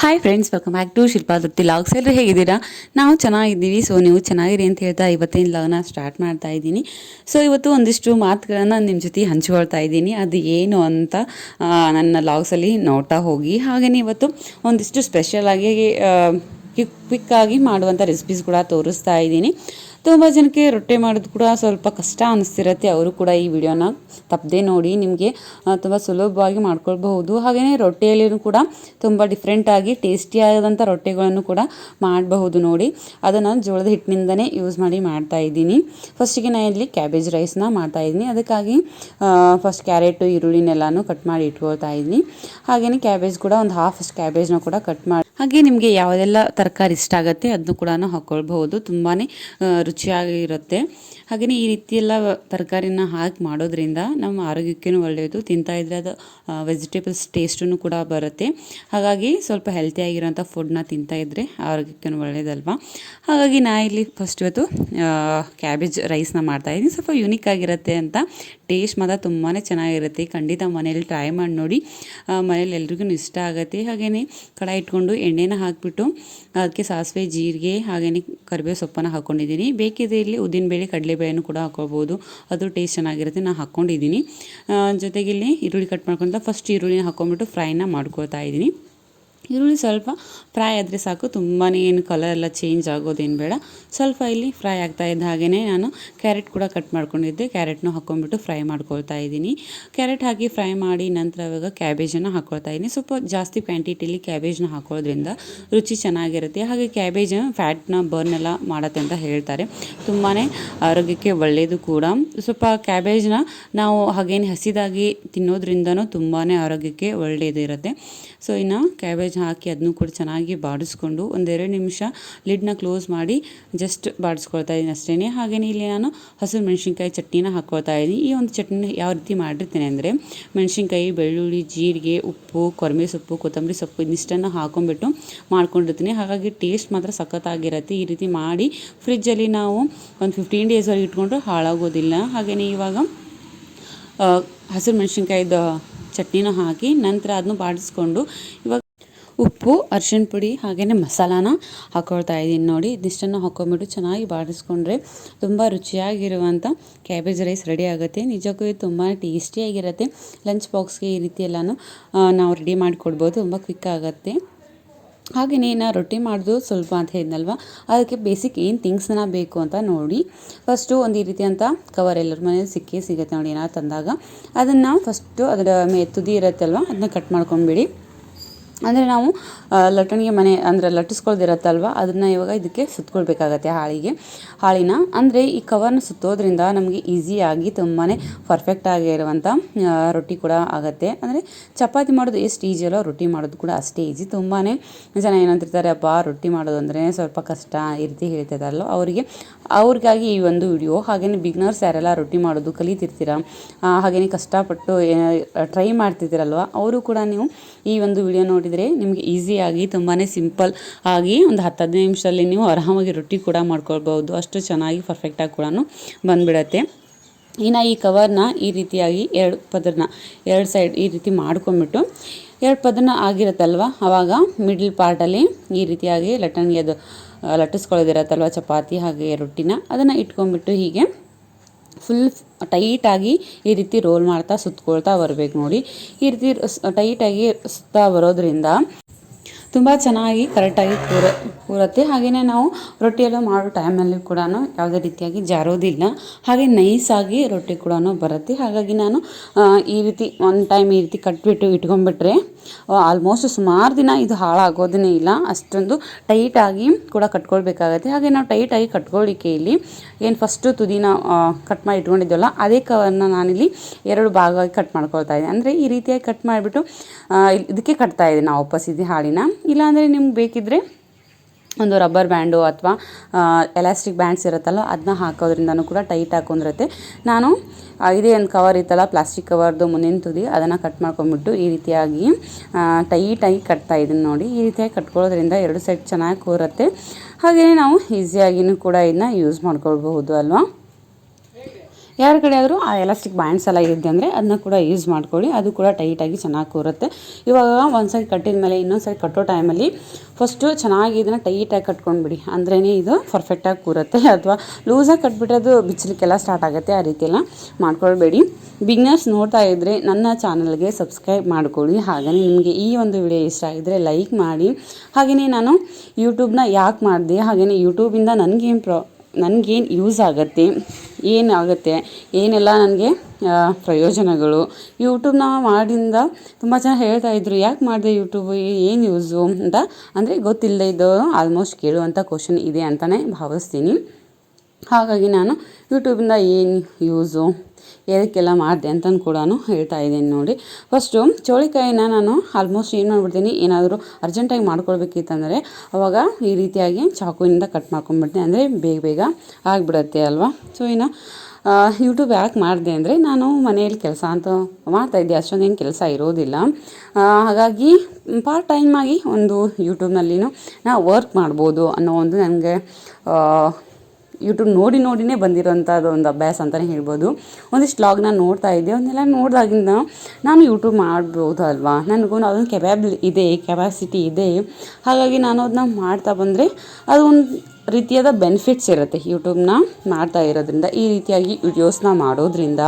Hi friends welcome back to Shilpa Trupti logs ಎಲ್ಲರೂ ಹೇಗಿದ್ದೀರಾ? ನಾವು ಚೆನ್ನಾಗಿದ್ದೀವಿ. ಸೊ ನೀವು ಚೆನ್ನಾಗಿರಿ ಅಂತ ಹೇಳ್ತಾ ಇವತ್ತಿನ ಲಾಗ್ನ ಸ್ಟಾರ್ಟ್ ಮಾಡ್ತಾ ಇದ್ದೀನಿ. ಸೊ ಇವತ್ತು ಒಂದಿಷ್ಟು ಮಾತುಗಳನ್ನು ನಿಮ್ಮ ಜೊತೆ ಹಂಚ್ಕೊಳ್ತಾ ಇದ್ದೀನಿ. ಅದು ಏನು ಅಂತ ನನ್ನ ಲಾಗ್ಸಲ್ಲಿ ನೋಡ್ತಾ ಹೋಗಿ. ಹಾಗೆಯೇ ಇವತ್ತು ಒಂದಿಷ್ಟು ಸ್ಪೆಷಲಾಗಿ ಕ್ವಿಕ್ ಕ್ವಿಕ್ಕಾಗಿ ಮಾಡುವಂಥ ರೆಸಿಪೀಸ್ ಕೂಡ ತೋರಿಸ್ತಾ ಇದ್ದೀನಿ. ತುಂಬ ಜನಕ್ಕೆ ರೊಟ್ಟಿ ಮಾಡೋದು ಕೂಡ ಸ್ವಲ್ಪ ಕಷ್ಟ ಅನಿಸ್ತಿರತ್ತೆ. ಅವರು ಕೂಡ ಈ ವಿಡಿಯೋನ ತಪ್ಪದೆ ನೋಡಿ ನಿಮಗೆ ತುಂಬ ಸುಲಭವಾಗಿ ಮಾಡ್ಕೊಳ್ಬಹುದು. ಹಾಗೆಯೇ ರೊಟ್ಟೆಯಲ್ಲಿಯೂ ಕೂಡ ತುಂಬ ಡಿಫ್ರೆಂಟಾಗಿ ಟೇಸ್ಟಿಯಾದಂಥ ರೊಟ್ಟಿಗಳನ್ನು ಕೂಡ ಮಾಡಬಹುದು ನೋಡಿ. ಅದನ್ನು ಜೋಳದ ಹಿಟ್ಟಿನಿಂದನೇ ಯೂಸ್ ಮಾಡಿ ಮಾಡ್ತಾ ಇದ್ದೀನಿ. ಫಸ್ಟಿಗೆ ನಾನು ಇಲ್ಲಿ ಕ್ಯಾಬೇಜ್ ರೈಸ್ನ ಮಾಡ್ತಾ ಇದ್ದೀನಿ. ಅದಕ್ಕಾಗಿ ಫಸ್ಟ್ ಕ್ಯಾರೆಟು ಈರುಳ್ಳಿನೆಲ್ಲನೂ ಕಟ್ ಮಾಡಿ ಇಟ್ಕೊಳ್ತಾ ಇದ್ದೀನಿ. ಹಾಗೆಯೇ ಕ್ಯಾಬೇಜ್ ಕೂಡ ಒಂದು ಹಾಫ್ ಕ್ಯಾಬೇಜ್ನ ಕೂಡ ಕಟ್ ಮಾಡಿ ಹಾಗೆ ನಿಮಗೆ ಯಾವುದೆಲ್ಲ ತರಕಾರಿ ಇಷ್ಟ ಆಗುತ್ತೆ ಅದನ್ನು ಕೂಡ ಹಾಕ್ಕೊಳ್ಬಹುದು ತುಂಬಾ ರುಚಿಯಾಗಿರುತ್ತೆ. ಹಾಗೆಯೇ ಈ ರೀತಿ ಎಲ್ಲ ತರಕಾರಿನ ಹಾಕಿ ಮಾಡೋದ್ರಿಂದ ನಮ್ಮ ಆರೋಗ್ಯಕ್ಕೂ ಒಳ್ಳೆಯದು. ತಿಂತಾ ಇದ್ರೆ ಅದು ವೆಜಿಟೇಬಲ್ಸ್ ಟೇಸ್ಟೂ ಕೂಡ ಬರುತ್ತೆ. ಹಾಗಾಗಿ ಸ್ವಲ್ಪ ಹೆಲ್ತಿಯಾಗಿರೋಂಥ ಫುಡ್ನ ತಿಂತಾ ಇದ್ದರೆ ಆರೋಗ್ಯಕ್ಕೂ ಒಳ್ಳೆಯದಲ್ವಾ? ಹಾಗಾಗಿ ನಾ ಇಲ್ಲಿ ಫಸ್ಟ್ ಇವತ್ತು ಕ್ಯಾಬೇಜ್ ರೈಸ್ನ ಮಾಡ್ತಾಯಿದ್ದೀನಿ ಸ್ವಲ್ಪ ಯುನೀಕ್ ಆಗಿರುತ್ತೆ ಅಂತ ಟೇಸ್ಟ್ ಮಾತ್ರ ತುಂಬಾ ಚೆನ್ನಾಗಿರುತ್ತೆ. ಖಂಡಿತ ಮನೇಲಿ ಟ್ರೈ ಮಾಡಿ ನೋಡಿ. ಮನೇಲಿ ಎಲ್ರಿಗೂ ಇಷ್ಟ ಆಗುತ್ತೆ. ಹಾಗೆಯೇ ಕಡಾಯಿ ಇಟ್ಕೊಂಡು ಎಣ್ಣೆನ ಹಾಕಿಬಿಟ್ಟು ಅದಕ್ಕೆ ಸಾಸಿವೆ, ಜೀರಿಗೆ ಹಾಗೆಯೇ ಕರಿಬೇವು ಸೊಪ್ಪನ್ನು ಹಾಕ್ಕೊಂಡಿದ್ದೀನಿ ಬೇಕಿದ್ರೆ ಇಲ್ಲಿ ಉದ್ದಿನಬೇಳೆ, ಕಡಲೆಬೇಳೆನೂ ಕೂಡ ಹಾಕ್ಕೊಳ್ಬೋದು ಅದು ಟೇಸ್ಟ್ ಚೆನ್ನಾಗಿರುತ್ತೆ. ನಾನು ಹಾಕ್ಕೊಂಡಿದ್ದೀನಿ ಜೊತೆಗೆ ಇಲ್ಲಿ ಈರುಳ್ಳಿ ಕಟ್ ಮಾಡ್ಕೊಂತ ಫಸ್ಟ್ ಈರುಳ್ಳಿನ ಹಾಕ್ಕೊಂಬಿಟ್ಟು ಫ್ರೈನ ಮಾಡ್ಕೊಳ್ತಾ ಇದ್ದೀನಿ. ಈರುಳ್ಳಿ ಸ್ವಲ್ಪ ಫ್ರೈ ಆದರೆ ಸಾಕು. ತುಂಬಾ ಏನು ಕಲರ್ ಎಲ್ಲ ಚೇಂಜ್ ಆಗೋದೇನು ಬೇಡ. ಸ್ವಲ್ಪ ಇಲ್ಲಿ ಫ್ರೈ ಆಗ್ತಾ ಇದ್ದ ಹಾಗೆಯೇ ನಾನು ಕ್ಯಾರೆಟ್ ಕೂಡ ಕಟ್ ಮಾಡ್ಕೊಂಡಿದ್ದೆ. ಕ್ಯಾರೆಟ್ನೂ ಹಾಕ್ಕೊಂಡ್ಬಿಟ್ಟು ಫ್ರೈ ಮಾಡ್ಕೊಳ್ತಾ ಇದ್ದೀನಿ. ಕ್ಯಾರೆಟ್ ಹಾಕಿ ಫ್ರೈ ಮಾಡಿ ನಂತರ ಇವಾಗ ಕ್ಯಾಬೇಜನ್ನು ಹಾಕ್ಕೊಳ್ತಾ ಇದ್ದೀನಿ. ಸ್ವಲ್ಪ ಜಾಸ್ತಿ ಕ್ವಾಂಟಿಟಿಲಿ ಕ್ಯಾಬೇಜ್ನ ಹಾಕೋದ್ರಿಂದ ರುಚಿ ಚೆನ್ನಾಗಿರುತ್ತೆ. ಹಾಗೆ ಕ್ಯಾಬೇಜ್ ಫ್ಯಾಟ್ನ ಬರ್ನ್ ಎಲ್ಲ ಮಾಡತ್ತೆ ಅಂತ ಹೇಳ್ತಾರೆ. ತುಂಬಾ ಆರೋಗ್ಯಕ್ಕೆ ಒಳ್ಳೆಯದು ಕೂಡ. ಸ್ವಲ್ಪ ಕ್ಯಾಬೇಜ್ನ ನಾವು ಹಾಗೇನು ಹಸಿದಾಗಿ ತಿನ್ನೋದ್ರಿಂದನೂ ತುಂಬಾ ಆರೋಗ್ಯಕ್ಕೆ ಒಳ್ಳೆಯದು ಇರುತ್ತೆ ಸೊ ಇನ್ನು ಕ್ಯಾಬೇಜ್ ಹಾಕಿ ಅದನ್ನು ಕೂಡ ಚೆನ್ನಾಗಿ ಬಾಡಿಸ್ಕೊಂಡು ಒಂದೆರಡು ನಿಮಿಷ ಲಿಡ್ನ ಕ್ಲೋಸ್ ಮಾಡಿ ಜಸ್ಟ್ ಬಾಡಿಸ್ಕೊಳ್ತಾ ಇದ್ದೀನಿ ಅಷ್ಟೇ ಹಾಗೆಯೇ ಇಲ್ಲಿ ನಾನು ಹಸಿರು ಮೆಣಸಿನ್ಕಾಯಿ ಚಟ್ನಿನ ಹಾಕ್ಕೊಳ್ತಾ ಇದ್ದೀನಿ. ಈ ಒಂದು ಚಟ್ನಿ ಯಾವ ರೀತಿ ಮಾಡಿರ್ತೀನಿ ಅಂದರೆ ಮೆಣಸಿನ್ಕಾಯಿ, ಬೆಳ್ಳುಳ್ಳಿ, ಜೀರಿಗೆ, ಉಪ್ಪು, ಕೊರಮೆ ಸೊಪ್ಪು, ಕೊತ್ತಂಬರಿ ಸೊಪ್ಪು ಇನ್ನಿಷ್ಟನ್ನು ಹಾಕೊಂಡ್ಬಿಟ್ಟು ಮಾಡ್ಕೊಂಡಿರ್ತೀನಿ. ಹಾಗಾಗಿ ಟೇಸ್ಟ್ ಮಾತ್ರ ಸಖತ್ತಾಗಿರುತ್ತೆ. ಈ ರೀತಿ ಮಾಡಿ ಫ್ರಿಜ್ಜಲ್ಲಿ ನಾವು ಒಂದು ಫಿಫ್ಟೀನ್ ಡೇಸ್ವರೆಗೆ ಇಟ್ಕೊಂಡ್ರೆ ಹಾಳಾಗೋದಿಲ್ಲ. ಹಾಗೆಯೇ ಇವಾಗ ಹಸಿರು ಮೆಣಸಿನ್ಕಾಯ್ದು ಚಟ್ನಿನ ಹಾಕಿ ನಂತರ ಅದನ್ನು ಬಾಡಿಸ್ಕೊಂಡು ಇವಾಗ ಉಪ್ಪು ಅರ್ಶಿನ ಪುಡಿ ಹಾಗೇ ಮಸಾಲಾನ ಹಾಕ್ಕೊಳ್ತಾ ಇದ್ದೀನಿ ನೋಡಿ. ಇದಿಷ್ಟನ್ನು ಹಾಕ್ಕೊಂಬಿಟ್ಟು ಚೆನ್ನಾಗಿ ಬಾಡಿಸ್ಕೊಂಡ್ರೆ ತುಂಬ ರುಚಿಯಾಗಿರುವಂಥ ಕ್ಯಾಬೇಜ್ ರೈಸ್ ರೆಡಿ ಆಗುತ್ತೆ. ನಿಜಕ್ಕೂ ಇದು ತುಂಬ ಟೇಸ್ಟಿಯಾಗಿರುತ್ತೆ ಲಂಚ್ ಬಾಕ್ಸ್ಗೆ ಈ ರೀತಿ ಎಲ್ಲನೂ ನಾವು ರೆಡಿ ಮಾಡಿಕೊಡ್ಬೋದು. ತುಂಬ ಕ್ವಿಕ್ ಆಗುತ್ತೆ. ಹಾಗೆಯೇ ನಾ ರೊಟ್ಟಿ ಮಾಡೋದು ಸ್ವಲ್ಪ ಅಂತ ಹೇಳಿದ್ನಲ್ವ? ಅದಕ್ಕೆ ಬೇಸಿಕ್ ಏನು ಥಿಂಗ್ಸ್ನ ಬೇಕು ಅಂತ ನೋಡಿ. ಫಸ್ಟು ಒಂದು ಈ ರೀತಿ ಅಂತ ಕವರ್ ಎಲ್ಲರ ಮನೇಲಿ ಸಿಕ್ಕೇ ಸಿಗುತ್ತೆ ನೋಡಿ ಏನಾದ್ರು ತಂದಾಗ. ಅದನ್ನು ಫಸ್ಟು ಅದರ ಮೇ ತುದಿ ಇರುತ್ತಲ್ವ ಅದನ್ನ ಕಟ್ ಮಾಡ್ಕೊಂಬಿಡಿ ಅಂದರೆ ನಾವು ಲಟ್ಟಣಿಗೆ ಮನೆ ಅಂದರೆ ಲಟ್ಟಿಸ್ಕೊಳ್ದಿರತ್ತಲ್ವ ಅದನ್ನು ಇವಾಗ ಇದಕ್ಕೆ ಸುತ್ತಕೊಳ್ಬೇಕಾಗತ್ತೆ ಹಾಳಿಗೆ. ಹಾಳಿನ ಅಂದರೆ ಈ ಕವರ್ನ ಸುತ್ತೋದ್ರಿಂದ ನಮಗೆ ಈಸಿಯಾಗಿ ತುಂಬಾ ಪರ್ಫೆಕ್ಟ್ ಆಗಿರುವಂಥ ಆ, ರೊಟ್ಟಿ ಕೂಡ ಆಗುತ್ತೆ. ಅಂದರೆ ಚಪಾತಿ ಮಾಡೋದು ಎಷ್ಟು ಈಜಿ ಅಲ್ಲೋ ರೊಟ್ಟಿ ಮಾಡೋದು ಕೂಡ ಅಷ್ಟೇ ಈಸಿ ತುಂಬಾ ಜನ ಏನಂತಿರ್ತಾರೆ ಅಪ್ಪ ರೊಟ್ಟಿ ಮಾಡೋದು ಅಂದರೆ ಸ್ವಲ್ಪ ಕಷ್ಟ ಈ ರೀತಿ ಹೇಳ್ತಿದ್ದಾರಲ್ಲ ಅವರಿಗೆ. ಅವ್ರಿಗಾಗಿ ಈ ಒಂದು ವಿಡಿಯೋ ಹಾಗೆಯೇ ಬಿಗ್ನರ್ಸ್ ಯಾರೆಲ್ಲ ರೊಟ್ಟಿ ಮಾಡೋದು ಕಲಿತಿರ್ತೀರ ಹಾಗೆಯೇ ಕಷ್ಟಪಟ್ಟು ಟ್ರೈ ಮಾಡ್ತಿದ್ದೀರಲ್ವ ಅವರು ಕೂಡ ನೀವು ಈ ಒಂದು ವಿಡಿಯೋ ನೋಡಿದರೆ ನಿಮಗೆ ಈಸಿಯಾಗಿ ತುಂಬಾ ಸಿಂಪಲ್ ಆಗಿ ಒಂದು ಹತ್ತು ಹದಿನೈದು ನಿಮಿಷದಲ್ಲಿ ನೀವು ಆರಾಮಾಗಿ ರೊಟ್ಟಿ ಕೂಡ ಮಾಡ್ಕೊಳ್ಬೋದು ಅಷ್ಟು ಚೆನ್ನಾಗಿ ಪರ್ಫೆಕ್ಟಾಗಿ ಕೂಡ ಬಂದುಬಿಡತ್ತೆ. ಇನ್ನು ಈ ಕವರ್ನ ಈ ರೀತಿಯಾಗಿ ಎರಡು ಪದರನ, ಎರಡು ಸೈಡ್ ಈ ರೀತಿ ಮಾಡ್ಕೊಂಬಿಟ್ಟು ಎರಡು ಪದರನ ಆಗಿರುತ್ತಲ್ವ? ಆವಾಗ ಮಿಡ್ಲ್ ಪಾರ್ಟಲ್ಲಿ ಈ ರೀತಿಯಾಗಿ ಲಟ್ಟಣಿಗೆ ಅದು ಲಟ್ಟಿಸ್ಕೊಳ್ಳೋದಿರತ್ತಲ್ವ? ಚಪಾತಿ ಹಾಗೆ ರೊಟ್ಟಿನ ಅದನ್ನು ಇಟ್ಕೊಂಡ್ಬಿಟ್ಟು ಹೀಗೆ ಫುಲ್ ಟೈಟಾಗಿ ಈ ರೀತಿ ರೋಲ್ ಮಾಡ್ತಾ ಸುತ್ಕೊಳ್ತಾ ಬರಬೇಕು ನೋಡಿ. ಈ ರೀತಿ ಟೈಟಾಗಿ ಸುತ್ತಾ ಬರೋದ್ರಿಂದ ತುಂಬ ಚೆನ್ನಾಗಿ ಕರೆಕ್ಟಾಗಿ ಕೂರ ಕೂರುತ್ತೆ ಹಾಗೆಯೇ ನಾವು ರೊಟ್ಟಿಯೆಲ್ಲ ಮಾಡೋ ಟೈಮಲ್ಲಿ ಕೂಡ ಯಾವುದೇ ರೀತಿಯಾಗಿ ಜಾರೋದಿಲ್ಲ. ಹಾಗೆ ನೈಸಾಗಿ ರೊಟ್ಟಿ ಕೂಡ ಬರುತ್ತೆ. ಹಾಗಾಗಿ ನಾನು ಈ ರೀತಿ ಒಂದು ಟೈಮ್ ಈ ರೀತಿ ಕಟ್ಬಿಟ್ಟು ಇಟ್ಕೊಂಡ್ಬಿಟ್ರೆ ಆಲ್ಮೋಸ್ಟ್ ಸುಮಾರು ದಿನ ಇದು ಹಾಳಾಗೋದೇ ಇಲ್ಲ. ಅಷ್ಟೊಂದು ಟೈಟಾಗಿ ಕೂಡ ಕಟ್ಕೊಳ್ಬೇಕಾಗತ್ತೆ. ಹಾಗೆ ನಾವು ಟೈಟಾಗಿ ಕಟ್ಕೊಳ್ಳಿಕ್ಕೆ ಇಲ್ಲಿ ಏನು ಫಸ್ಟು ತುದಿನ ಕಟ್ ಮಾಡಿ ಇಟ್ಕೊಂಡಿದ್ದೆವಲ್ಲ ಅದೇ ಕವರ್ನ ನಾನಿಲ್ಲಿ ಎರಡು ಭಾಗವಾಗಿ ಕಟ್ ಮಾಡ್ಕೊಳ್ತಾ ಇದ್ದೆ. ಅಂದರೆ ಈ ರೀತಿಯಾಗಿ ಕಟ್ ಮಾಡಿಬಿಟ್ಟು ಇದಕ್ಕೆ ಕಟ್ತಾ ಇದ್ದೀನಿ ನಾವು ವಾಪಸ್ ಇದು ಹಾಳಿನ ಇಲ್ಲಾಂದರೆ ನಿಮ್ಗೆ ಬೇಕಿದ್ದರೆ ಒಂದು ರಬ್ಬರ್ ಬ್ಯಾಂಡು ಅಥವಾ ಎಲಾಸ್ಟಿಕ್ ಬ್ಯಾಂಡ್ಸ್ ಇರುತ್ತಲ್ಲ ಅದನ್ನ ಹಾಕೋದ್ರಿಂದನೂ ಕೂಡ ಟೈಟ್ ಹಾಕೊಂಡಿರುತ್ತೆ ನಾನು ಇದೇ ಒಂದು ಕವರ್ ಇತ್ತಲ್ಲ, ಪ್ಲಾಸ್ಟಿಕ್ ಕವರ್ದು ಮುಂದಿನ ತುದಿ, ಅದನ್ನು ಕಟ್ ಮಾಡ್ಕೊಂಬಿಟ್ಟು ಈ ರೀತಿಯಾಗಿ ಟೈಟಾಗಿ ಕಟ್ತಾ ಇದ್ದೀನಿ ನೋಡಿ. ಈ ರೀತಿಯಾಗಿ ಕಟ್ಕೊಳ್ಳೋದ್ರಿಂದ ಎರಡು ಸೈಡ್ ಚೆನ್ನಾಗಿ ಕೂರುತ್ತೆ. ಹಾಗೆಯೇ ನಾವು ಈಸಿಯಾಗಿಯೂ ಕೂಡ ಇದನ್ನ ಯೂಸ್ ಮಾಡ್ಕೊಳ್ಬಹುದು ಅಲ್ವಾ? ಯಾರ ಕಡೆ ಆದರೂ ಆ ಎಲಾಸ್ಟಿಕ್ ಬ್ಯಾಂಡ್ಸ್ ಎಲ್ಲ ಇದೆ ಅಂದರೆ ಅದನ್ನ ಕೂಡ ಯೂಸ್ ಮಾಡ್ಕೊಳ್ಳಿ. ಅದು ಕೂಡ ಟೈಟಾಗಿ ಚೆನ್ನಾಗಿ ಕೂರುತ್ತೆ. ಇವಾಗ ಒಂದು ಸೈಡ್ ಕಟ್ಟಿದ ಮೇಲೆ ಇನ್ನೊಂದು ಸೈಡ್ ಕಟ್ಟೋ ಟೈಮಲ್ಲಿ ಫಸ್ಟು ಚೆನ್ನಾಗಿ ಇದನ್ನು ಟೈಟಾಗಿ ಕಟ್ಕೊಂಡ್ಬಿಡಿ ಅಂದ್ರೇ ಇದು ಪರ್ಫೆಕ್ಟಾಗಿ ಕೂರುತ್ತೆ. ಅಥವಾ ಲೂಸಾಗಿ ಕಟ್ಬಿಟ್ರೆ ಅದು ಬಿಚ್ಚಲಿಕ್ಕೆಲ್ಲ ಸ್ಟಾರ್ಟ್ ಆಗುತ್ತೆ. ಆ ರೀತಿಯೆಲ್ಲ ಮಾಡ್ಕೊಳ್ಬೇಡಿ. ಬಿಗ್ನರ್ಸ್ ನೋಡ್ತಾ ಇದ್ದರೆ ನನ್ನ ಚಾನಲ್ಗೆ ಸಬ್ಸ್ಕ್ರೈಬ್ ಮಾಡ್ಕೊಳ್ಳಿ. ಹಾಗೆಯೇ ನಿಮಗೆ ಈ ಒಂದು ವಿಡಿಯೋ ಇಷ್ಟ ಆಗಿದ್ರೆ ಲೈಕ್ ಮಾಡಿ. ಹಾಗೆಯೇ ನಾನು ಯೂಟ್ಯೂಬ್ನ ಯಾಕೆ ಮಾಡಿದೆ? ಹಾಗೆಯೇ ಯೂಟ್ಯೂಬಿಂದ ನನಗೇನು ಪ್ರಾ ನನಗೇನು ಯೂಸ್ ಆಗುತ್ತೆ ಏನಾಗುತ್ತೆ ಏನೆಲ್ಲ ನನಗೆ ಪ್ರಯೋಜನಗಳು. ಯೂಟ್ಯೂಬ್ನ ಮಾಡಿಂದ ತುಂಬ ಜನ ಹೇಳ್ತಾ ಇದ್ರು, ಯಾಕೆ ಮಾಡಿದೆ ಯೂಟ್ಯೂಬ್ ಏನು ಯೂಸು ಅಂತ. ಅಂದರೆ ಗೊತ್ತಿಲ್ಲದೆ ಇದ್ದವರು ಆಲ್ಮೋಸ್ಟ್ ಕೇಳುವಂಥ ಕ್ವಶನ್ ಇದೆ ಅಂತಲೇ ಭಾವಿಸ್ತೀನಿ. ಹಾಗಾಗಿ ನಾನು ಯೂಟ್ಯೂಬಿಂದ ಏನು ಯೂಸು ಎದಕ್ಕೆಲ್ಲ ಮಾಡಿದೆ ಅಂತಂದು ಕೂಡ ಹೇಳ್ತಾ ಇದ್ದೀನಿ ನೋಡಿ. ಫಸ್ಟು ಚೋಳಿಕಾಯಿನ ನಾನು ಆಲ್ಮೋಸ್ಟ್ ಏನು ಮಾಡ್ಬಿಡ್ತೀನಿ, ಏನಾದರೂ ಅರ್ಜೆಂಟಾಗಿ ಮಾಡ್ಕೊಳ್ಬೇಕಿತ್ತಂದರೆ, ಅವಾಗ ಈ ರೀತಿಯಾಗಿ ಚಾಕುವಿನಿಂದ ಕಟ್ ಮಾಡ್ಕೊಂಡ್ಬಿಡ್ತೀನಿ ಅಂದರೆ ಬೇಗ ಬೇಗ ಆಗಿಬಿಡುತ್ತೆ ಅಲ್ವಾ? ಸೊ ಇನ್ನು ಯೂಟ್ಯೂಬ್ ಯಾಕೆ ಮಾಡಿದೆ ಅಂದರೆ, ನಾನು ಮನೆಯಲ್ಲಿ ಕೆಲಸ ಅಂತ ಮಾಡ್ತಾಯಿದ್ದೆ ಅಷ್ಟೊಂದೇನು ಕೆಲಸ ಇರೋದಿಲ್ಲ. ಹಾಗಾಗಿ ಪಾರ್ಟ್ ಟೈಮಾಗಿ ಒಂದು ಯೂಟ್ಯೂಬ್ನಲ್ಲಿನೂ ನಾ ವರ್ಕ್ ಮಾಡ್ಬೋದು ಅನ್ನೋ ಒಂದು ನನಗೆ ಯೂಟ್ಯೂಬ್ ನೋಡಿ ನೋಡಿನೇ ಬಂದಿರೋಂಥದ್ದು ಒಂದು ಅಭ್ಯಾಸ ಅಂತಲೇ ಹೇಳ್ಬೋದು. ಒಂದಿಷ್ಟು ಲಾಗ್ನ ನೋಡ್ತಾ ಇದ್ದೆ ಅವನ್ನೆಲ್ಲ ನೋಡಿದಾಗಿಂದ ನಾನು ಯೂಟ್ಯೂಬ್ ಮಾಡ್ಬೋದು ಅಲ್ವಾ? ನನಗೂ ಅದೊಂದು ಕೆಪ್ಯಾಬಲ್ ಇದೆ ಕೆಪಾಸಿಟಿ ಇದೆ. ಹಾಗಾಗಿ ನಾನು ಅದನ್ನ ಮಾಡ್ತಾ ಬಂದರೆ ಅದು ಒಂದು ರೀತಿಯಾದ ಬೆನಿಫಿಟ್ಸ್ ಇರುತ್ತೆ ಯೂಟ್ಯೂಬ್ನ ಮಾಡ್ತಾ ಇರೋದ್ರಿಂದ, ಈ ರೀತಿಯಾಗಿ ವಿಡಿಯೋಸ್ನ ಮಾಡೋದ್ರಿಂದ.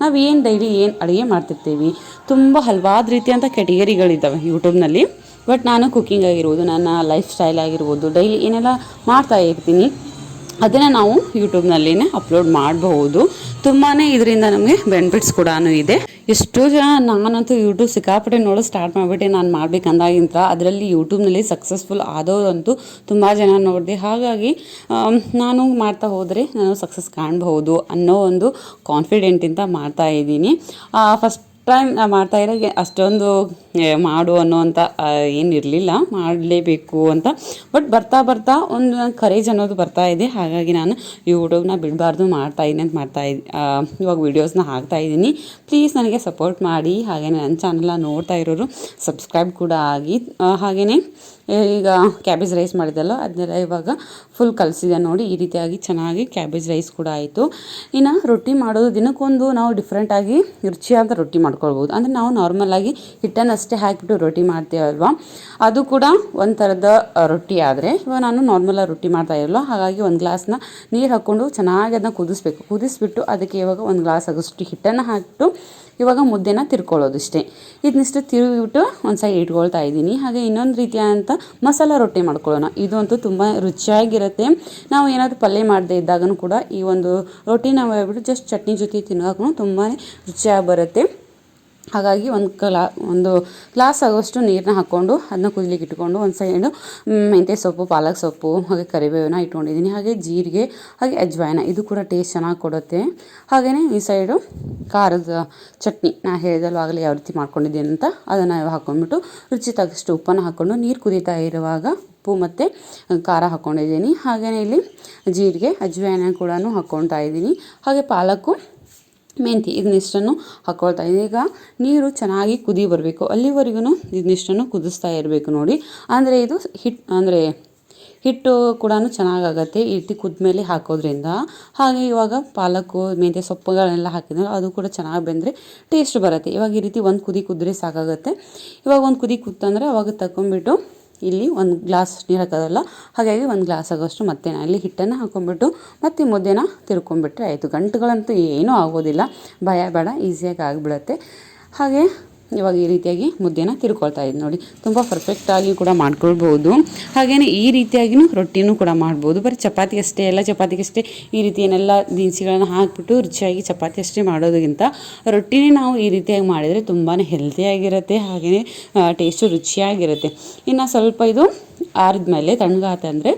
ನಾವು ಏನು ಡೈಲಿ ಏನು ಅಡುಗೆ ಮಾಡ್ತಿರ್ತೀವಿ? ತುಂಬ ಹಲವಾರು ರೀತಿಯಂಥ ಕೆಟಗರಿಗಳಿದ್ದಾವೆ ಯೂಟ್ಯೂಬ್ನಲ್ಲಿ ಬಟ್ ನಾನು ಕುಕ್ಕಿಂಗ್ ಆಗಿರ್ಬೋದು, ನನ್ನ ಲೈಫ್ ಸ್ಟೈಲ್ ಆಗಿರ್ಬೋದು ಡೈಲಿ ಏನೆಲ್ಲ ಮಾಡ್ತಾ ಇರ್ತೀನಿ. ಅದನ್ನು ನಾವು ಯೂಟ್ಯೂಬ್ನಲ್ಲಿನೇ ಅಪ್ಲೋಡ್ ಮಾಡಬಹುದು. ತುಂಬಾ ಇದರಿಂದ ನಮಗೆ ಬೆನಿಫಿಟ್ಸ್ ಕೂಡ ಇದೆ. ಎಷ್ಟೋ ಜನ ನಾನಂತೂ ಯೂಟ್ಯೂಬ್ ಸಿಕ್ಕಾಪಟ್ಟೆ ನೋಡೋದು ಸ್ಟಾರ್ಟ್ ಮಾಡಿಬಿಟ್ಟೆ, ನಾನು ಮಾಡಬೇಕಂದಾಗಿಂತ ಅದರಲ್ಲಿ ಯೂಟ್ಯೂಬ್ನಲ್ಲಿ ಸಕ್ಸಸ್ಫುಲ್ ಆದವರಂತೂ ತುಂಬ ಜನ ನೋಡಿದೆ. ಹಾಗಾಗಿ ನಾನು ಮಾಡ್ತಾ ಹೋದರೆ ನಾನು ಸಕ್ಸಸ್ ಕಾಣಬಹುದು ಅನ್ನೋ ಒಂದು ಕಾನ್ಫಿಡೆಂಟಿಂದ ಮಾಡ್ತಾ ಇದ್ದೀನಿ. ಫಸ್ಟ್ ಟೈಮ್ ನಾ ಮಾಡ್ತಾ ಇರೋಗೆ, ಅಷ್ಟೊಂದು ಮಾಡು ಅನ್ನೋವಂಥ ಏನಿರಲಿಲ್ಲ ಮಾಡಲೇಬೇಕು ಅಂತ. ಬಟ್ ಬರ್ತಾ ಬರ್ತಾ ಒಂದು ಕರೇಜ್ ಅನ್ನೋದು ಬರ್ತಾ ಇದೆ. ಹಾಗಾಗಿ ನಾನು ಯೂಟ್ಯೂಬ್ನ ಬಿಡಬಾರ್ದು ಮಾಡ್ತಾ ಇದ್ದೀನಿ ಅಂತ ಮಾಡ್ತಾ ಇವಾಗ ವೀಡಿಯೋಸ್ನ ಹಾಕ್ತಾ ಇದ್ದೀನಿ ಪ್ಲೀಸ್ ನನಗೆ ಸಪೋರ್ಟ್ ಮಾಡಿ. ಹಾಗೆಯೇ ನನ್ನ ಚಾನಲ್ನ ನೋಡ್ತಾ ಇರೋರು ಸಬ್ಸ್ಕ್ರೈಬ್ ಕೂಡ ಆಗಿ ಹಾಗೆಯೇ ಈಗ ಕ್ಯಾಬೇಜ್ ರೈಸ್ ಮಾಡಿದ್ದಲ್ಲ, ಅದನ್ನೆಲ್ಲ ಇವಾಗ ಫುಲ್ ಕಲಸಿದೆ ನೋಡಿ. ಈ ರೀತಿಯಾಗಿ ಚೆನ್ನಾಗಿ ಕ್ಯಾಬೇಜ್ ರೈಸ್ ಕೂಡ ಆಯಿತು. ಇನ್ನು ರೊಟ್ಟಿ ಮಾಡೋದು ದಿನಕ್ಕೊಂದು ನಾವು ಡಿಫ್ರೆಂಟಾಗಿ ರುಚಿಯಾದ ರೊಟ್ಟಿ ಮಾಡ್ಕೊಳ್ಬೋದು. ಅಂದರೆ ನಾವು ನಾರ್ಮಲಾಗಿ ಹಿಟ್ಟನ್ನು ಅಷ್ಟೇ ಹಾಕಿಬಿಟ್ಟು ರೊಟ್ಟಿ ಮಾಡ್ತೀವಲ್ವ ಅದು ಕೂಡ ಒಂದು ಥರದ ರೊಟ್ಟಿ ಆದರೆ ಇವಾಗ ನಾನು ನಾರ್ಮಲಾಗಿ ರೊಟ್ಟಿ ಮಾಡ್ತಾ ಇರಲ್ಲ, ಹಾಗಾಗಿ ಒಂದು ಗ್ಲಾಸ್ನ ನೀರು ಹಾಕ್ಕೊಂಡು ಚೆನ್ನಾಗಿ ಅದನ್ನ ಕುದಿಸ್ಬೇಕು. ಕುದಿಸ್ಬಿಟ್ಟು ಅದಕ್ಕೆ ಇವಾಗ ಒಂದು ಗ್ಲಾಸ್ ಆಗೋಷ್ಟು ಹಿಟ್ಟನ್ನು ಹಾಕಿಬಿಟ್ಟು ಇವಾಗ ಮುದ್ದೆನ ತಿರ್ಕೊಳ್ಳೋದು ಇಷ್ಟೇ. ಇದನ್ನಿಷ್ಟು ತಿರುಗಿಬಿಟ್ಟು ಒಂದು ಸೈಡ್ ಇಟ್ಕೊಳ್ತಾ ಇದ್ದೀನಿ. ಹಾಗೆ ಇನ್ನೊಂದು ರೀತಿಯಾದಂಥ ಮಸಾಲ ರೊಟ್ಟಿ ಮಾಡ್ಕೊಳ್ಳೋಣ. ಇದು ಅಂತೂ ತುಂಬ ರುಚಿಯಾಗಿರುತ್ತೆ. ನಾವು ಏನಾದರೂ ಪಲ್ಯ ಮಾಡದೇ ಇದ್ದಾಗನೂ ಕೂಡ ಈ ಒಂದು ರೊಟ್ಟಿನ ಮಾಡ್ಬಿಟ್ಟು ಜಸ್ಟ್ ಚಟ್ನಿ ಜೊತೆ ತಿನ್ನೋಕ್ಕೂ ತುಂಬಾ ರುಚಿಯಾಗಿ ಬರುತ್ತೆ. ಹಾಗಾಗಿ ಒಂದು ಕ್ಲಾ, ಒಂದು ಗ್ಲಾಸ್ ಆಗೋಷ್ಟು ನೀರನ್ನ ಹಾಕ್ಕೊಂಡು ಅದನ್ನ ಕುದಿಲಿಕ್ಕೆ ಇಟ್ಕೊಂಡು ಒಂದು ಸೈಡು ಮೆಂತ್ಯ ಸೊಪ್ಪು, ಪಾಲಕ್ ಸೊಪ್ಪು, ಹಾಗೆ ಕರಿಬೇವನ್ನ ಇಟ್ಕೊಂಡಿದ್ದೀನಿ. ಹಾಗೆ ಜೀರಿಗೆ, ಹಾಗೆ ಅಜ್ವಾಯನ, ಇದು ಕೂಡ ಟೇಸ್ಟ್ ಚೆನ್ನಾಗಿ ಕೊಡುತ್ತೆ. ಹಾಗೆಯೇ ಈ ಸೈಡು ಖಾರದ ಚಟ್ನಿ, ನಾ ಆಗಲಿ ಯಾವ ರೀತಿ ಮಾಡ್ಕೊಂಡಿದ್ದೀನಿ ಅಂತ, ಅದನ್ನು ಹಾಕ್ಕೊಂಡ್ಬಿಟ್ಟು ರುಚಿ ತಗಷ್ಟು ಉಪ್ಪನ್ನು ಹಾಕ್ಕೊಂಡು ನೀರು ಕುದೀತಾ ಇರುವಾಗ ಉಪ್ಪು ಮತ್ತು ಖಾರ ಹಾಕ್ಕೊಂಡಿದ್ದೀನಿ ಹಾಗೆಯೇ ಇಲ್ಲಿ ಜೀರಿಗೆ, ಅಜ್ವಾಯನ ಕೂಡ ಹಾಕ್ಕೊಳ್ತಾ ಇದ್ದೀನಿ. ಹಾಗೆ ಪಾಲಕ್ಕು ಮೆಂತಿ ಇದನ್ನಿಷ್ಟನ್ನು ಹಾಕ್ಕೊಳ್ತಾ ಈಗ ನೀರು ಚೆನ್ನಾಗಿ ಕುದಿ ಬರಬೇಕು. ಅಲ್ಲಿವರೆಗೂ ಇದನ್ನಿಷ್ಟನ್ನು ಕುದಿಸ್ತಾ ಇರಬೇಕು ನೋಡಿ. ಅಂದರೆ ಇದು ಹಿಟ್, ಅಂದರೆ ಹಿಟ್ಟು ಕೂಡ ಚೆನ್ನಾಗಾಗತ್ತೆ. ಈ ರೀತಿ ಕುದ್ಮೇಲೆ ಹಾಕೋದ್ರಿಂದ. ಹಾಗೆ ಇವಾಗ ಪಾಲಕ್ಕು, ಮೆಂತ್ಯ ಸೊಪ್ಪುಗಳನ್ನೆಲ್ಲ ಹಾಕಿದ್ರೆ ಅದು ಕೂಡ ಚೆನ್ನಾಗಿ ಬೆಂದರೆ ಟೇಸ್ಟ್ ಬರುತ್ತೆ. ಇವಾಗ ಈ ರೀತಿ ಒಂದು ಕುದಿ ಕುದ್ರೆ ಸಾಕಾಗುತ್ತೆ. ಇವಾಗ ಒಂದು ಕುದಿ ಕುತ್ತಂದರೆ ಅವಾಗ ತಗೊಂಡ್ಬಿಟ್ಟು ಇಲ್ಲಿ ಒಂದು ಗ್ಲಾಸ್ ನೀರು ಹಾಕೋದಲ್ಲ, ಹಾಗಾಗಿ ಒಂದು ಗ್ಲಾಸ್ ಆಗೋಷ್ಟು ಮತ್ತೆ ಇಲ್ಲಿ ಹಿಟ್ಟನ್ನು ಹಾಕೊಂಡ್ಬಿಟ್ಟು ಮತ್ತೆ ಮುದ್ದೆನ ತಿರ್ಕೊಂಬಿಟ್ರೆ ಆಯಿತು. ಗಂಟುಗಳಂತೂ ಏನೂ ಆಗೋದಿಲ್ಲ. ಭಯ ಬೇಡ ಈಸಿಯಾಗಿ ಆಗಿಬಿಡುತ್ತೆ. ಹಾಗೆ ಇವಾಗ ಈ ರೀತಿಯಾಗಿ ಮುದ್ದೆನ ತಿರ್ಕೊಳ್ತಾ ಇದ್ದೀನಿ ನೋಡಿ. ತುಂಬ ಪರ್ಫೆಕ್ಟಾಗಿ ಕೂಡ ಮಾಡ್ಕೊಳ್ಬೋದು. ಹಾಗೆಯೇ ಈ ರೀತಿಯಾಗಿಯೂ ರೊಟ್ಟಿನೂ ಕೂಡ ಮಾಡ್ಬೋದು. ಬರೀ ಚಪಾತಿ ಅಷ್ಟೇ ಎಲ್ಲ ಚಪಾತಿಗಷ್ಟೇ ಈ ರೀತಿ ಏನೆಲ್ಲ ದಿನಸಿಗಳನ್ನ ಹಾಕಿಬಿಟ್ಟು ರುಚಿಯಾಗಿ ಚಪಾತಿ ಅಷ್ಟೇ ಮಾಡೋದಕ್ಕಿಂತ ರೊಟ್ಟಿನೇ ನಾವು ಈ ರೀತಿಯಾಗಿ ಮಾಡಿದರೆ ತುಂಬಾ ಹೆಲ್ತಿಯಾಗಿರುತ್ತೆ ಹಾಗೆಯೇ ಟೇಸ್ಟು ರುಚಿಯಾಗಿರುತ್ತೆ. ಇನ್ನು ಸ್ವಲ್ಪ ಇದು ಆರಿದ್ಮೇಲೆ ತಣ್ಣಗಾತಂದರೆ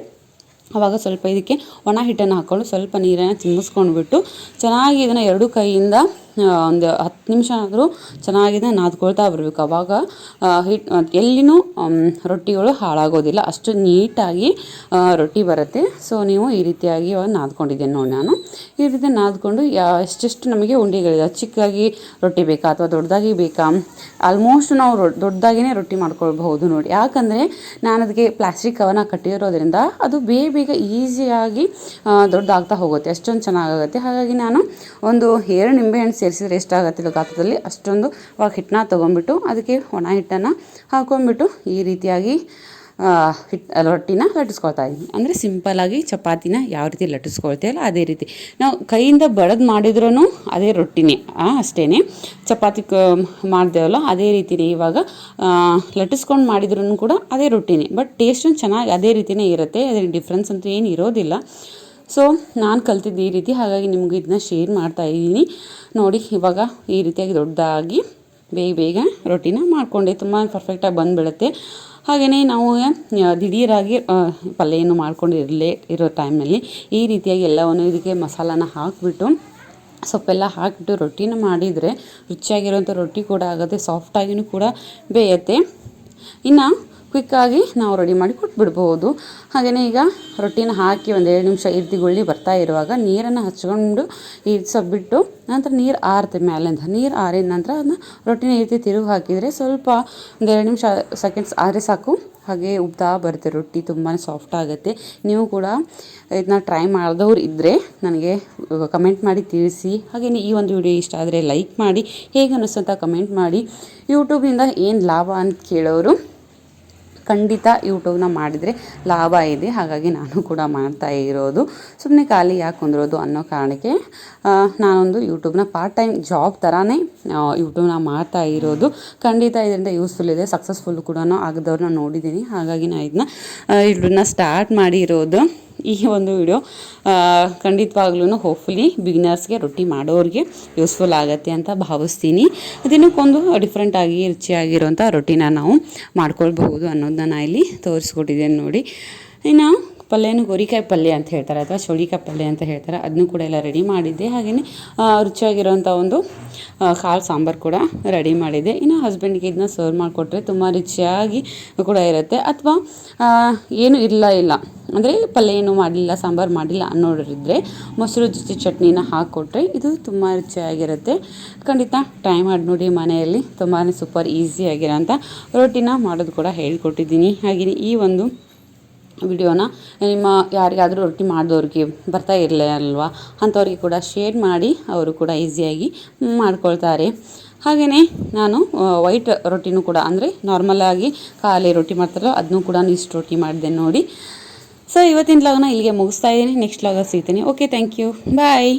ಆವಾಗ ಸ್ವಲ್ಪ ಇದಕ್ಕೆ ಒಣ ಹಿಟ್ಟನ್ನು ಹಾಕ್ಕೊಂಡು ಸ್ವಲ್ಪ ನೀರನ್ನು ಚಿಮ್ಮಿಸ್ಕೊಂಡ್ಬಿಟ್ಟು ಚೆನ್ನಾಗಿ ಇದನ್ನು ಎರಡು ಕೈಯಿಂದ ಒಂದು ಹತ್ತು ನಿಮಿಷ ಆದರೂ ಚೆನ್ನಾಗಿದೆ ನಾದ್ಕೊಳ್ತಾ ಬರಬೇಕು. ಅವಾಗ ಹಿಟ್ ಎಲ್ಲಿನೂ ರೊಟ್ಟಿಗಳು ಹಾಳಾಗೋದಿಲ್ಲ. ಅಷ್ಟು ನೀಟಾಗಿ ರೊಟ್ಟಿ ಬರುತ್ತೆ. ಸೊ ನೀವು ಈ ರೀತಿಯಾಗಿ ನಾದ್ಕೊಂಡಿದ್ದೇನೆ ನೋಡಿ ನಾನು. ಈ ರೀತಿ ನಾದ್ಕೊಂಡು ಎಷ್ಟೆಷ್ಟು ನಮಗೆ ಉಂಡೆಗಳಿದೆ. ಚಿಕ್ಕಾಗಿ ರೊಟ್ಟಿ ಬೇಕಾ ಅಥವಾ ದೊಡ್ಡದಾಗಿ ಬೇಕಾ? ಆಲ್ಮೋಸ್ಟ್ ನಾವು ರೊ ದೊಡ್ಡದಾಗಿಯೇ ರೊಟ್ಟಿ ಮಾಡ್ಕೊಳ್ಬಹುದು ನೋಡಿ. ಯಾಕಂದರೆ ನಾನು ಅದಕ್ಕೆ ಪ್ಲಾಸ್ಟಿಕ್ ಕವನ ಕಟ್ಟಿರೋದ್ರಿಂದ ಅದು ಬೇಗ ಬೇಗ ಈಸಿಯಾಗಿ ದೊಡ್ಡದಾಗ್ತಾ ಹೋಗುತ್ತೆ. ಅಷ್ಟೊಂದು ಚೆನ್ನಾಗಾಗುತ್ತೆ. ಹಾಗಾಗಿ ನಾನು ಒಂದು ಎರಡು ನಿಂಬೆಹಣ್ಣು ಸೇರಿಸಿದ್ರೆ ಎಷ್ಟಾಗುತ್ತೆ ಇದು ಗಾತ್ರದಲ್ಲಿ ಅಷ್ಟೊಂದು ಇವಾಗ ಹಿಟ್ಟನ್ನ ತೊಗೊಂಡ್ಬಿಟ್ಟು ಅದಕ್ಕೆ ಒಣ ಹಿಟ್ಟನ್ನು ಹಾಕೊಂಡ್ಬಿಟ್ಟು ಈ ರೀತಿಯಾಗಿ ಹಿಟ್ ರೊಟ್ಟಿನ ಲಟ್ಟಿಸ್ಕೊಳ್ತಾ ಇದ್ದೀನಿ. ಅಂದರೆ ಸಿಂಪಲ್ಲಾಗಿ ಚಪಾತಿನ ಯಾವ ರೀತಿ ಲಟ್ಟಿಸ್ಕೊಳ್ತೀವಲ್ಲ ಅದೇ ರೀತಿ. ನಾವು ಕೈಯಿಂದ ಬಡದು ಮಾಡಿದ್ರೂ ಅದೇ ರೊಟ್ಟಿನೇ ಅಷ್ಟೇ ಚಪಾತಿ ಕ ಮಾಡ್ದೇವಲ್ಲ ಅದೇ ರೀತಿನೇ ಇವಾಗ ಲಟ್ಟಿಸ್ಕೊಂಡು ಮಾಡಿದ್ರೂ ಕೂಡ ಅದೇ ರೊಟ್ಟಿನೇ. ಬಟ್ ಟೇಸ್ಟ್ ಚೆನ್ನಾಗಿ ಅದೇ ರೀತಿಯೇ ಇರುತ್ತೆ, ಅದ್ರಲ್ಲಿ ಡಿಫ್ರೆನ್ಸ್ ಅಂತೂ ಏನು ಇರೋದಿಲ್ಲ. ಸೊ ನಾನು ಕಲ್ತಿದ್ದು ಈ ರೀತಿ, ಹಾಗಾಗಿ ನಿಮ್ಗೆ ಇದನ್ನ ಶೇರ್ ಮಾಡ್ತಾ ಇದ್ದೀನಿ. ನೋಡಿ, ಇವಾಗ ಈ ರೀತಿಯಾಗಿ ದೊಡ್ಡದಾಗಿ ಬೇಗ ಬೇಗ ರೊಟ್ಟಿನ ಮಾಡಿಕೊಂಡೆ. ತುಂಬ ಪರ್ಫೆಕ್ಟಾಗಿ ಬಂದುಬಿಡುತ್ತೆ. ಹಾಗೆಯೇ ನಾವು ದಿಢೀರಾಗಿ ಪಲ್ಯ ಏನು ಮಾಡ್ಕೊಂಡಿರಲೇ ಇರೋ ಟೈಮ್ನಲ್ಲಿ ಈ ರೀತಿಯಾಗಿ ಎಲ್ಲವನ್ನು ಇದಕ್ಕೆ ಮಸಾಲಾನ ಹಾಕಿಬಿಟ್ಟು, ಸೊಪ್ಪೆಲ್ಲ ಹಾಕಿಬಿಟ್ಟು ರೊಟ್ಟಿನ ಮಾಡಿದರೆ ರುಚಿಯಾಗಿರೋಂಥ ರೊಟ್ಟಿ ಕೂಡ ಆಗುತ್ತೆ ಸಾಫ್ಟಾಗಿಯೂ ಕೂಡ ಬೇಯುತ್ತೆ. ಇನ್ನು ಕ್ವಿಕ್ಕಾಗಿ ನಾವು ರೆಡಿ ಮಾಡಿ ಕೊಟ್ಬಿಡ್ಬೋದು. ಹಾಗೆಯೇ ಈಗ ರೊಟ್ಟಿನ ಹಾಕಿ ಒಂದು ಎರಡು ನಿಮಿಷ ಇರ್ತಿಗೊಳ್ಳಿ ಬರ್ತಾ ಇರುವಾಗ ನೀರನ್ನು ಹಚ್ಕೊಂಡು ಬಿಟ್ಟು ನಂತರ ನೀರು ಆರುತ್ತೆ ಮೇಲಿಂದ ನೀರು ಆರಿದ ನಂತರ ಅದನ್ನ ರೊಟ್ಟಿನ ಈ ರೀತಿ ತಿರುಗಿ ಹಾಕಿದರೆ ಸ್ವಲ್ಪ ಒಂದು ಎರಡು ನಿಮಿಷ ಸೆಕೆಂಡ್ಸ್ ಆದರೆ ಸಾಕು. ಹಾಗೆ ಉಬ್ತಾ ಬರುತ್ತೆ ರೊಟ್ಟಿ ತುಂಬಾ ಸಾಫ್ಟ್ ಆಗುತ್ತೆ. ನೀವು ಕೂಡ ಇದನ್ನ ಟ್ರೈ ಮಾಡಿದವ್ರು ಇದ್ದರೆ ನನಗೆ ಕಮೆಂಟ್ ಮಾಡಿ ತಿಳಿಸಿ. ಹಾಗೆಯೇ ಈ ಒಂದು ವಿಡಿಯೋ ಇಷ್ಟ ಆದರೆ ಲೈಕ್ ಮಾಡಿ. ಹೇಗೆ ಅನ್ನಿಸ್ತು ಅಂತ ಕಮೆಂಟ್ ಮಾಡಿ. ಯೂಟ್ಯೂಬಿಂದ ಏನು ಲಾಭ ಅಂತ ಕೇಳೋರು ಖಂಡಿತ ಯೂಟ್ಯೂಬ್ನ ಮಾಡಿದರೆ ಲಾಭ ಇದೆ. ಹಾಗಾಗಿ ನಾನು ಕೂಡ ಮಾಡ್ತಾ ಇರೋದು. ಸುಮ್ಮನೆ ಖಾಲಿ ಯಾಕೆ ಕುಂದಿರೋದು ಅನ್ನೋ ಕಾರಣಕ್ಕೆ ನಾನೊಂದು ಯೂಟ್ಯೂಬ್ನ ಪಾರ್ಟ್ ಟೈಮ್ ಜಾಬ್ ಥರನೇ ಯೂಟ್ಯೂಬ್ನ ಮಾಡ್ತಾ ಇರೋದು. ಖಂಡಿತ ಇದರಿಂದ ಯೂಸ್ಫುಲ್ ಇದೆ ಸಕ್ಸಸ್ಫುಲ್ ಕೂಡ ಆಗದವ್ರನ್ನ ನೋಡಿದ್ದೀನಿ. ಹಾಗಾಗಿ ನಾನು ಇದನ್ನ ಇದನ್ನ ಸ್ಟಾರ್ಟ್ ಮಾಡಿರೋದು. ಈ ಒಂದು ವಿಡಿಯೋ ಖಂಡಿತವಾಗ್ಲೂ ಹೋಪ್ಫುಲಿ ಬಿಗಿನರ್ಸ್ಗೆ ರೊಟ್ಟಿ ಮಾಡೋರಿಗೆ ಯೂಸ್ಫುಲ್ ಆಗುತ್ತೆ ಅಂತ ಭಾವಿಸ್ತೀನಿ. ದಿನಕ್ಕೊಂದು ಡಿಫ್ರೆಂಟಾಗಿ ರುಚಿಯಾಗಿರೋಂಥ ರೊಟ್ಟಿನ ನಾವು ಮಾಡ್ಕೊಳ್ಬಹುದು ಅನ್ನೋದನ್ನ ಇಲ್ಲಿ ತೋರಿಸ್ಕೊಟ್ಟಿದ್ದೇನೆ ನೋಡಿ. ಇನ್ನು ಪಲ್ಯನೂ ಗೋರಿಕಾಯಿ ಪಲ್ಯ ಅಂತ ಹೇಳ್ತಾರೆ, ಅಥವಾ ಚೌಳಿಕಾಯಿ ಪಲ್ಯ ಅಂತ ಹೇಳ್ತಾರೆ ಅದನ್ನು ಕೂಡ ಎಲ್ಲ ರೆಡಿ ಮಾಡಿದ್ದೆ. ಹಾಗೆಯೇ ರುಚಿಯಾಗಿರೋಂಥ ಒಂದು ಕಾಳು ಸಾಂಬಾರು ಕೂಡ ರೆಡಿ ಮಾಡಿದ್ದೆ. ಇನ್ನು ಹಸ್ಬೆಂಡ್ಗೆ ಇದನ್ನ ಸರ್ವ್ ಮಾಡಿಕೊಟ್ರೆ ತುಂಬ ರುಚಿಯಾಗಿ ಕೂಡ ಇರುತ್ತೆ. ಅಥವಾ ಏನು ಇಲ್ಲ ಇಲ್ಲ. ಅಂದರೆ ಪಲ್ಯ ಏನು ಮಾಡಲಿಲ್ಲ ಸಾಂಬಾರು ಮಾಡಿಲ್ಲ ಅನ್ನೋರಿದ್ದರೆ ಮೊಸರು ಜೊತೆ ಚಟ್ನಿನ ಹಾಕ್ಕೊಟ್ರೆ ಇದು ತುಂಬ ರುಚಿಯಾಗಿರುತ್ತೆ. ಖಂಡಿತ ಟ್ರೈ ಮಾಡಿ ನೋಡಿ ಮನೆಯಲ್ಲಿ. ತುಂಬಾ ಸೂಪರ್ ಈಸಿಯಾಗಿರೋಂಥ ರೊಟ್ಟಿನ ಮಾಡೋದು ಕೂಡ ಹೇಳ್ಕೊಟ್ಟಿದ್ದೀನಿ. ಹಾಗೆಯೇ ಈ ಒಂದು ವಿಡಿಯೋನ. ನಿಮ್ಮ ಯಾರಿಗಾದರೂ ರೊಟ್ಟಿ ಮಾಡಿದವ್ರಿಗೆ ಬರ್ತಾ ಇರಲಿಲ್ಲ ಅಲ್ವಾ? ಅಂಥವ್ರಿಗೆ ಕೂಡ ಶೇರ್ ಮಾಡಿ ಅವರು ಕೂಡ ಈಸಿಯಾಗಿ ಮಾಡ್ಕೊಳ್ತಾರೆ. ಹಾಗೆಯೇ ನಾನು ವೈಟ್ ರೊಟ್ಟಿನೂ ಕೂಡ ಅಂದರೆ ನಾರ್ಮಲಾಗಿ ಖಾಲಿ ರೊಟ್ಟಿ ಮಾಡ್ತಾರಲ್ಲ ಅದನ್ನೂ ಕೂಡ ಇಷ್ಟು ರೊಟ್ಟಿ ಮಾಡಿದೆ ನೋಡಿ. ಸೊ ಇವತ್ತಿನ ಲಾಗ್ನ ಇಲ್ಲಿಗೆ ಮುಗಿಸ್ತಾ ಇದ್ದೀನಿ. ನೆಕ್ಸ್ಟ್ ಲಾಗ ಸಿಗ್ತೀನಿ. Okay thank you bye